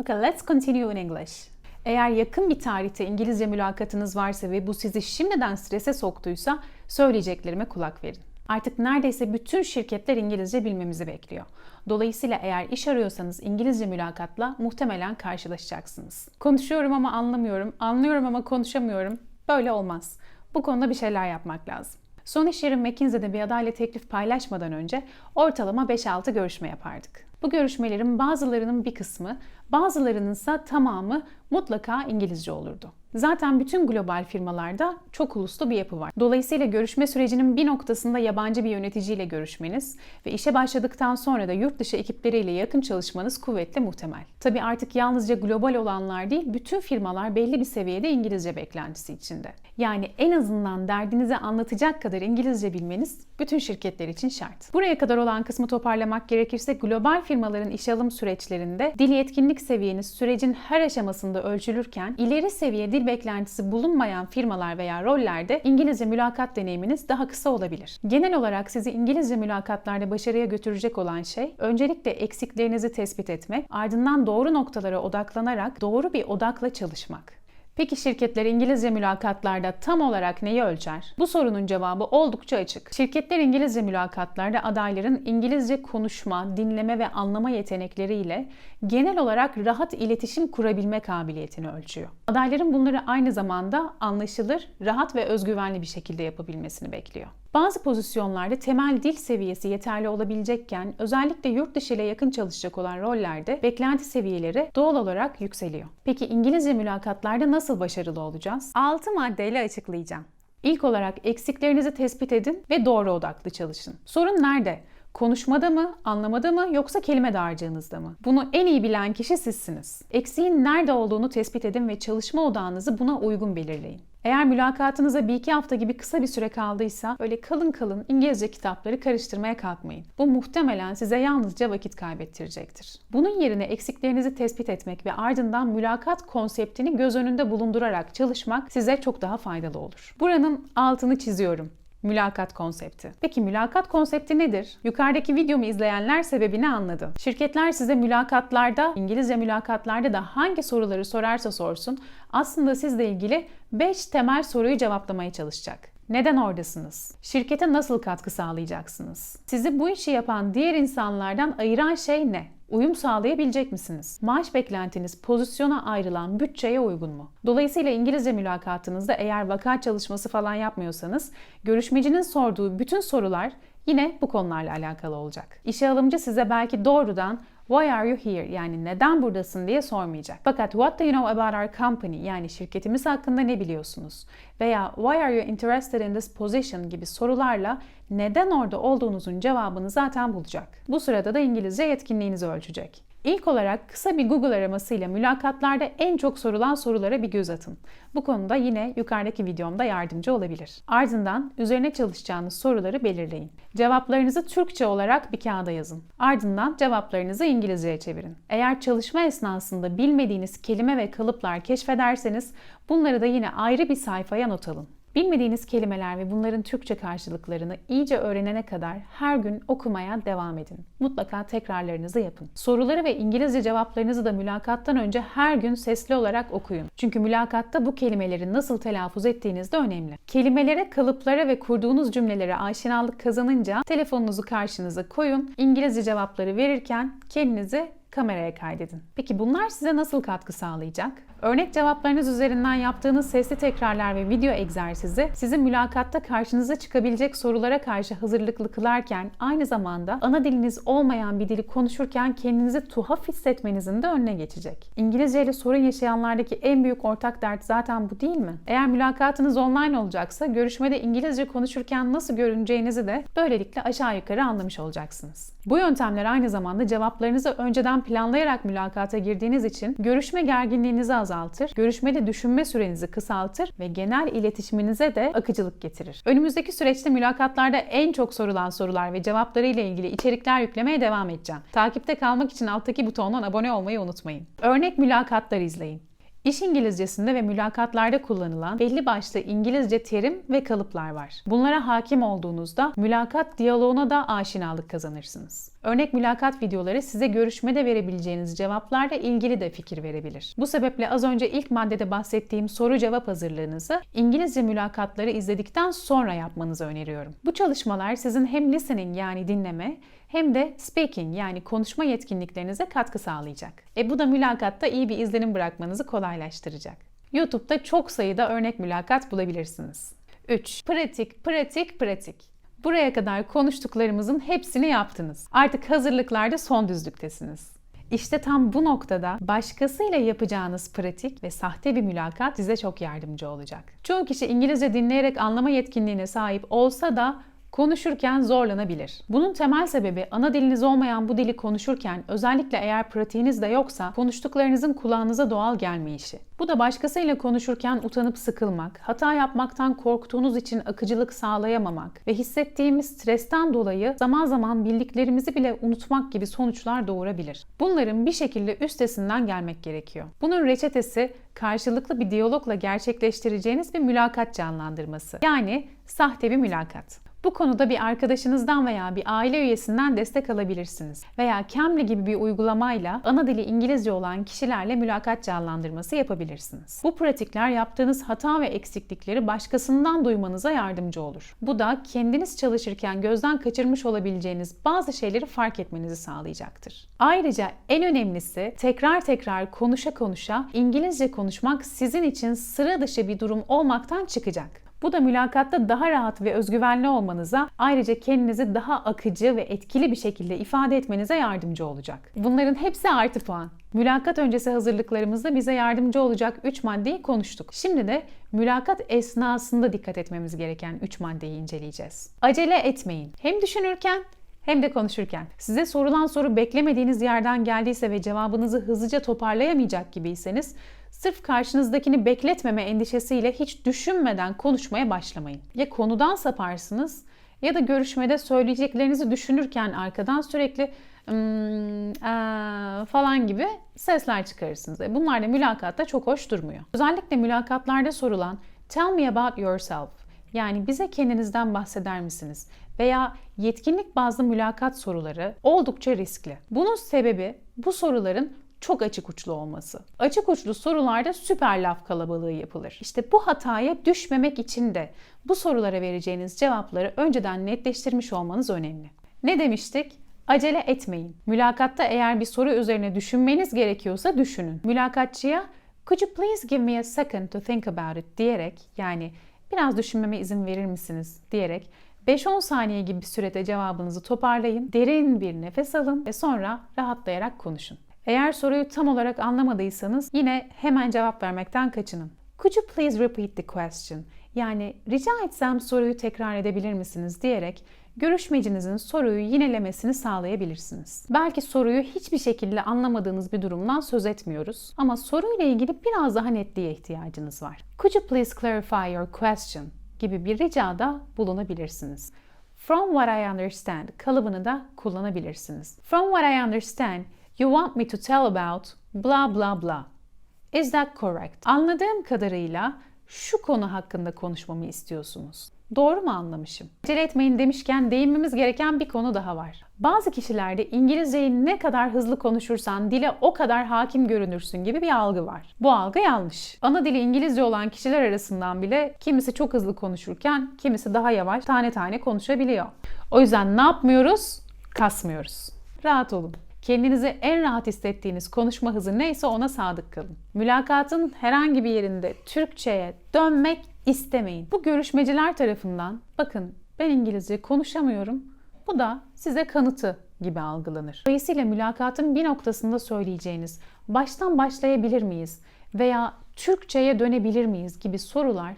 Okay, let's continue in English. Eğer yakın bir tarihte İngilizce mülakatınız varsa ve bu sizi şimdiden strese soktuysa söyleyeceklerime kulak verin. Artık neredeyse bütün şirketler İngilizce bilmemizi bekliyor. Dolayısıyla eğer iş arıyorsanız İngilizce mülakatla muhtemelen karşılaşacaksınız. Konuşuyorum ama anlamıyorum, anlıyorum ama konuşamıyorum. Böyle olmaz. Bu konuda bir şeyler yapmak lazım. Son iş yerim McKinsey'de bir adayla teklif paylaşmadan önce ortalama 5-6 görüşme yapardık. Bu görüşmelerin bazılarının bir kısmı, bazılarının ise tamamı mutlaka İngilizce olurdu. Zaten bütün global firmalarda çok uluslu bir yapı var. Dolayısıyla görüşme sürecinin bir noktasında yabancı bir yöneticiyle görüşmeniz ve işe başladıktan sonra da yurt dışı ekipleriyle yakın çalışmanız kuvvetle muhtemel. Tabii artık yalnızca global olanlar değil, bütün firmalar belli bir seviyede İngilizce beklentisi içinde. Yani en azından derdinizi anlatacak kadar İngilizce bilmeniz bütün şirketler için şart. Buraya kadar olan kısmı toparlamak gerekirse global firmaların işe alım süreçlerinde dil yetkinlik seviyeniz sürecin her aşamasında ölçülürken ileri seviye dil beklentisi bulunmayan firmalar veya rollerde İngilizce mülakat deneyiminiz daha kısa olabilir. Genel olarak sizi İngilizce mülakatlarda başarıya götürecek olan şey öncelikle eksiklerinizi tespit etmek, ardından doğru noktalara odaklanarak doğru bir odakla çalışmak. Peki şirketler İngilizce mülakatlarda tam olarak neyi ölçer? Bu sorunun cevabı oldukça açık. Şirketler İngilizce mülakatlarda adayların İngilizce konuşma, dinleme ve anlama yetenekleriyle genel olarak rahat iletişim kurabilme kabiliyetini ölçüyor. Adayların bunları aynı zamanda anlaşılır, rahat ve özgüvenli bir şekilde yapabilmesini bekliyor. Bazı pozisyonlarda temel dil seviyesi yeterli olabilecekken özellikle yurt dışı ile yakın çalışacak olan rollerde beklenti seviyeleri doğal olarak yükseliyor. Peki İngilizce mülakatlarda nasıl başarılı olacağız? 6 maddeyle açıklayacağım. İlk olarak eksiklerinizi tespit edin ve doğru odaklı çalışın. Sorun nerede? Konuşmada mı, anlamada mı yoksa kelime dağarcığınızda mı? Bunu en iyi bilen kişi sizsiniz. Eksiğin nerede olduğunu tespit edin ve çalışma odağınızı buna uygun belirleyin. Eğer mülakatınıza bir iki hafta gibi kısa bir süre kaldıysa öyle kalın kalın İngilizce kitapları karıştırmaya kalkmayın. Bu muhtemelen size yalnızca vakit kaybettirecektir. Bunun yerine eksiklerinizi tespit etmek ve ardından mülakat konseptini göz önünde bulundurarak çalışmak size çok daha faydalı olur. Buranın altını çiziyorum. Mülakat konsepti. Peki mülakat konsepti nedir? Yukarıdaki videomu izleyenler sebebini anladı. Şirketler size mülakatlarda, İngilizce mülakatlarda da hangi soruları sorarsa sorsun aslında sizle ilgili 5 temel soruyu cevaplamaya çalışacak. Neden oradasınız? Şirkete nasıl katkı sağlayacaksınız? Sizi bu işi yapan diğer insanlardan ayıran şey ne? Uyum sağlayabilecek misiniz? Maaş beklentiniz pozisyona ayrılan bütçeye uygun mu? Dolayısıyla İngilizce mülakatınızda eğer vaka çalışması falan yapmıyorsanız görüşmecinin sorduğu bütün sorular yine bu konularla alakalı olacak. İşe alımcı size belki doğrudan Why are you here? Yani neden buradasın diye sormayacak. Fakat what do you know about our company? Yani şirketimiz hakkında ne biliyorsunuz? Veya why are you interested in this position gibi sorularla neden orada olduğunuzun cevabını zaten bulacak. Bu sırada da İngilizce yetkinliğinizi ölçecek. İlk olarak kısa bir Google aramasıyla mülakatlarda en çok sorulan sorulara bir göz atın. Bu konuda yine yukarıdaki videomda yardımcı olabilir. Ardından üzerine çalışacağınız soruları belirleyin. Cevaplarınızı Türkçe olarak bir kağıda yazın. Ardından cevaplarınızı İngilizceye çevirin. Eğer çalışma esnasında bilmediğiniz kelime ve kalıplar keşfederseniz bunları da yine ayrı bir sayfaya not alın. Bilmediğiniz kelimeler ve bunların Türkçe karşılıklarını iyice öğrenene kadar her gün okumaya devam edin. Mutlaka tekrarlarınızı yapın. Soruları ve İngilizce cevaplarınızı da mülakattan önce her gün sesli olarak okuyun. Çünkü mülakatta bu kelimeleri nasıl telaffuz ettiğiniz de önemli. Kelimelere, kalıplara ve kurduğunuz cümlelere aşinalık kazanınca telefonunuzu karşınıza koyun. İngilizce cevapları verirken kendinizi kameraya kaydedin. Peki bunlar size nasıl katkı sağlayacak? Örnek cevaplarınız üzerinden yaptığınız sesli tekrarlar ve video egzersizi sizi mülakatta karşınıza çıkabilecek sorulara karşı hazırlıklı kılarken aynı zamanda ana diliniz olmayan bir dili konuşurken kendinizi tuhaf hissetmenizin de önüne geçecek. İngilizce ile sorun yaşayanlardaki en büyük ortak dert zaten bu değil mi? Eğer mülakatınız online olacaksa görüşmede İngilizce konuşurken nasıl görüneceğinizi de böylelikle aşağı yukarı anlamış olacaksınız. Bu yöntemler aynı zamanda cevaplarınızı önceden planlayarak mülakata girdiğiniz için görüşme gerginliğinizi azaltır, görüşmede düşünme sürenizi kısaltır ve genel iletişiminize de akıcılık getirir. Önümüzdeki süreçte mülakatlarda en çok sorulan sorular ve cevapları ile ilgili içerikler yüklemeye devam edeceğim. Takipte kalmak için alttaki butondan abone olmayı unutmayın. Örnek mülakatlar izleyin. İş İngilizcesinde ve mülakatlarda kullanılan belli başlı İngilizce terim ve kalıplar var. Bunlara hakim olduğunuzda mülakat diyaloğuna da aşinalık kazanırsınız. Örnek mülakat videoları size görüşmede verebileceğiniz cevaplarla ilgili de fikir verebilir. Bu sebeple az önce ilk maddede bahsettiğim soru cevap hazırlığınızı İngilizce mülakatları izledikten sonra yapmanızı öneriyorum. Bu çalışmalar sizin hem listening yani dinleme hem de speaking yani konuşma yetkinliklerinize katkı sağlayacak. E bu da mülakatta iyi bir izlenim bırakmanızı kolaylaştıracak. YouTube'da çok sayıda örnek mülakat bulabilirsiniz. 3. Pratik, pratik, pratik. Buraya kadar konuştuklarımızın hepsini yaptınız. Artık hazırlıklarda son düzlüktesiniz. İşte tam bu noktada başkasıyla yapacağınız pratik ve sahte bir mülakat size çok yardımcı olacak. Çoğu kişi İngilizce dinleyerek anlama yetkinliğine sahip olsa da konuşurken zorlanabilir. Bunun temel sebebi ana diliniz olmayan bu dili konuşurken özellikle eğer pratiğiniz de yoksa konuştuklarınızın kulağınıza doğal gelmeyişi. Bu da başkasıyla konuşurken utanıp sıkılmak, hata yapmaktan korktuğunuz için akıcılık sağlayamamak ve hissettiğimiz stresten dolayı zaman zaman bildiklerimizi bile unutmak gibi sonuçlar doğurabilir. Bunların bir şekilde üstesinden gelmek gerekiyor. Bunun reçetesi karşılıklı bir diyalogla gerçekleştireceğiniz bir mülakat canlandırması. Yani sahte bir mülakat. Bu konuda bir arkadaşınızdan veya bir aile üyesinden destek alabilirsiniz. Veya Cambly gibi bir uygulamayla ana dili İngilizce olan kişilerle mülakat canlandırması yapabilirsiniz. Bu pratikler yaptığınız hata ve eksiklikleri başkasından duymanıza yardımcı olur. Bu da kendiniz çalışırken gözden kaçırmış olabileceğiniz bazı şeyleri fark etmenizi sağlayacaktır. Ayrıca en önemlisi tekrar tekrar konuşa konuşa İngilizce konuşmak sizin için sıra dışı bir durum olmaktan çıkacak. Bu da mülakatta daha rahat ve özgüvenli olmanıza, ayrıca kendinizi daha akıcı ve etkili bir şekilde ifade etmenize yardımcı olacak. Bunların hepsi artı puan. Mülakat öncesi hazırlıklarımızda bize yardımcı olacak 3 maddeyi konuştuk. Şimdi de mülakat esnasında dikkat etmemiz gereken 3 maddeyi inceleyeceğiz. Acele etmeyin. Hem düşünürken hem de konuşurken. Size sorulan soru beklemediğiniz yerden geldiyse ve cevabınızı hızlıca toparlayamayacak gibiyseniz Sırf karşınızdakini bekletmeme endişesiyle hiç düşünmeden konuşmaya başlamayın. Ya konudan saparsınız ya da görüşmede söyleyeceklerinizi düşünürken arkadan sürekli ee, falan gibi sesler çıkarırsınız. E, bunlar da mülakatta çok hoş durmuyor. Özellikle mülakatlarda sorulan Tell me about yourself yani bize kendinizden bahseder misiniz? Veya yetkinlik bazlı mülakat soruları oldukça riskli. Bunun sebebi bu soruların çok açık uçlu olması. Açık uçlu sorularda süper laf kalabalığı yapılır. İşte bu hataya düşmemek için de bu sorulara vereceğiniz cevapları önceden netleştirmiş olmanız önemli. Ne demiştik? Acele etmeyin. Mülakatta eğer bir soru üzerine düşünmeniz gerekiyorsa düşünün. Mülakatçıya "Could you please give me a second to think about it?" diyerek yani biraz düşünmeme izin verir misiniz diyerek 5-10 saniye gibi bir sürede cevabınızı toparlayın, derin bir nefes alın ve sonra rahatlayarak konuşun. Eğer soruyu tam olarak anlamadıysanız yine hemen cevap vermekten kaçının. Could you please repeat the question? Yani rica etsem soruyu tekrar edebilir misiniz diyerek görüşmecinizin soruyu yinelemesini sağlayabilirsiniz. Belki soruyu hiçbir şekilde anlamadığınız bir durumdan söz etmiyoruz ama soruyla ilgili biraz daha netliğe ihtiyacınız var. Could you please clarify your question? gibi bir ricada bulunabilirsiniz. From what I understand kalıbını da kullanabilirsiniz. From what I understand You want me to tell about blah blah blah. Is that correct? Anladığım kadarıyla şu konu hakkında konuşmamı istiyorsunuz. Doğru mu anlamışım? Acele etmeyin demişken değinmemiz gereken bir konu daha var. Bazı kişilerde İngilizceyi ne kadar hızlı konuşursan dile o kadar hakim görünürsün gibi bir algı var. Bu algı yanlış. Ana dili İngilizce olan kişiler arasından bile kimisi çok hızlı konuşurken kimisi daha yavaş tane tane konuşabiliyor. O yüzden ne yapmıyoruz? Kasmıyoruz. Rahat olun. Kendinizi en rahat hissettiğiniz konuşma hızı neyse ona sadık kalın. Mülakatın herhangi bir yerinde Türkçe'ye dönmek istemeyin. Bu görüşmeciler tarafından bakın ben İngilizce konuşamıyorum. Bu da size kanıtı gibi algılanır. Dolayısıyla mülakatın bir noktasında söyleyeceğiniz baştan başlayabilir miyiz veya Türkçe'ye dönebilir miyiz gibi sorular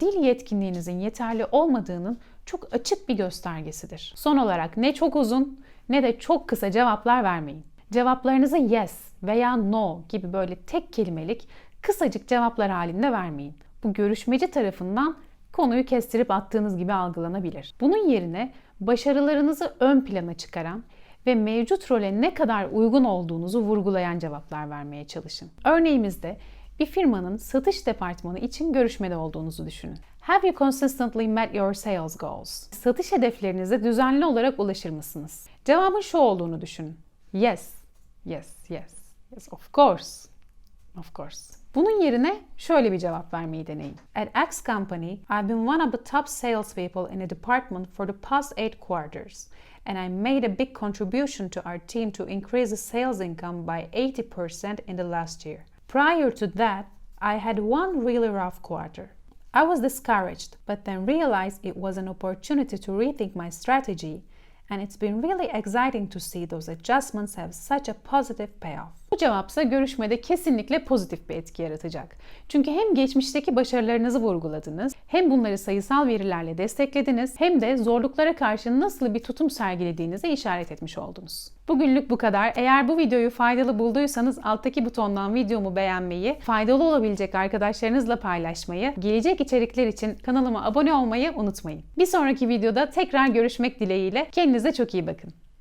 dil yetkinliğinizin yeterli olmadığının çok açık bir göstergesidir. Son olarak ne çok uzun ne de çok kısa cevaplar vermeyin. Cevaplarınızı yes veya no gibi böyle tek kelimelik kısacık cevaplar halinde vermeyin. Bu görüşmeci tarafından konuyu kestirip attığınız gibi algılanabilir. Bunun yerine başarılarınızı ön plana çıkaran ve mevcut role ne kadar uygun olduğunuzu vurgulayan cevaplar vermeye çalışın. Örneğimizde Bir firmanın satış departmanı için görüşmede olduğunuzu düşünün. Have you consistently met your sales goals? Satış hedeflerinize düzenli olarak ulaşır mısınız? Cevabın şu olduğunu düşünün. Yes. Yes, yes. Yes, of course. Of course. Bunun yerine şöyle bir cevap vermeyi deneyin. At X company, I've been one of the top salespeople in the department for the past eight quarters, and I made a big contribution to our team to increase the sales income by 80% in the last year. Prior to that, I had one really rough quarter. I was discouraged, but then realized it was an opportunity to rethink my strategy, and it's been really exciting to see those adjustments have such a positive payoff. Bu cevapsa görüşmede kesinlikle pozitif bir etki yaratacak. Çünkü hem geçmişteki başarılarınızı vurguladınız, hem bunları sayısal verilerle desteklediniz, hem de zorluklara karşı nasıl bir tutum sergilediğinize işaret etmiş oldunuz. Bugünlük bu kadar. Eğer bu videoyu faydalı bulduysanız alttaki butondan videomu beğenmeyi, faydalı olabilecek arkadaşlarınızla paylaşmayı, gelecek içerikler için kanalıma abone olmayı unutmayın. Bir sonraki videoda tekrar görüşmek dileğiyle kendinize çok iyi bakın.